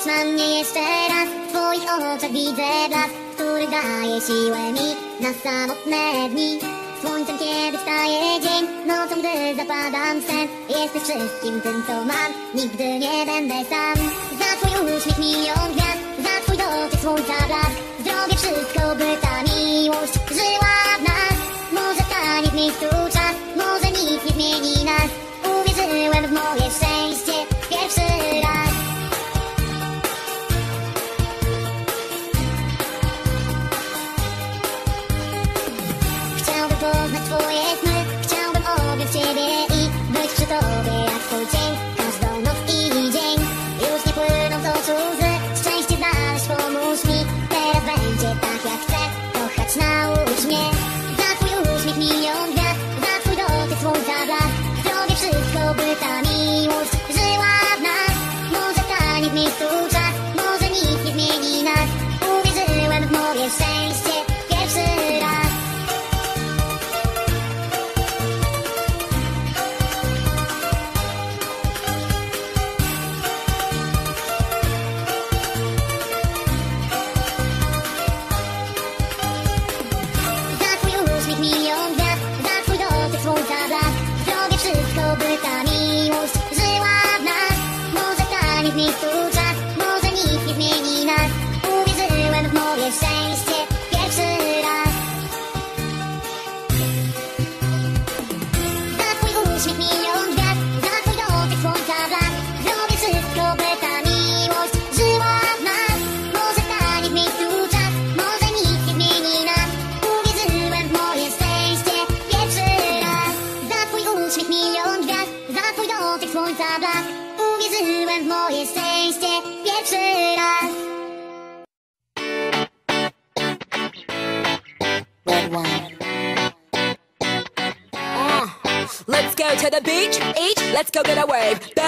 Spójrz na mnie jeszcze raz. W twoich oczach widzę blask Który daje siłę mi Na samotne dni. Słońcem kiedy wstaje dzień Nocą gdy zapadam w sen. Jesteś wszystkim tym co mam. Nigdy nie będę sam. Za twój uśmiech milion gwiazd Za twój dotyk słońca blask. Zrobię wszystko by ta love. Miejscu czas. Może nic nie zmieni nas. Uwierzyłem w moje szczęście Pierwszy raz. Za twój uśmiech milion gwiazd Za twój dotyk słońca blask. Zrobię wszystko, by ta miłość żyła w nas. Może stanie w miejscu czas Może nic nie zmieni nas. Uwierzyłem w moje szczęście Pierwszy raz. Za twój uśmiech milion gwiazd Za twój dotyk słońca blask Uwierzyłem w moje szczęście Pierwszy raz Red wine. Uh, let's go to the beach, each, let's go get a wave. Bang.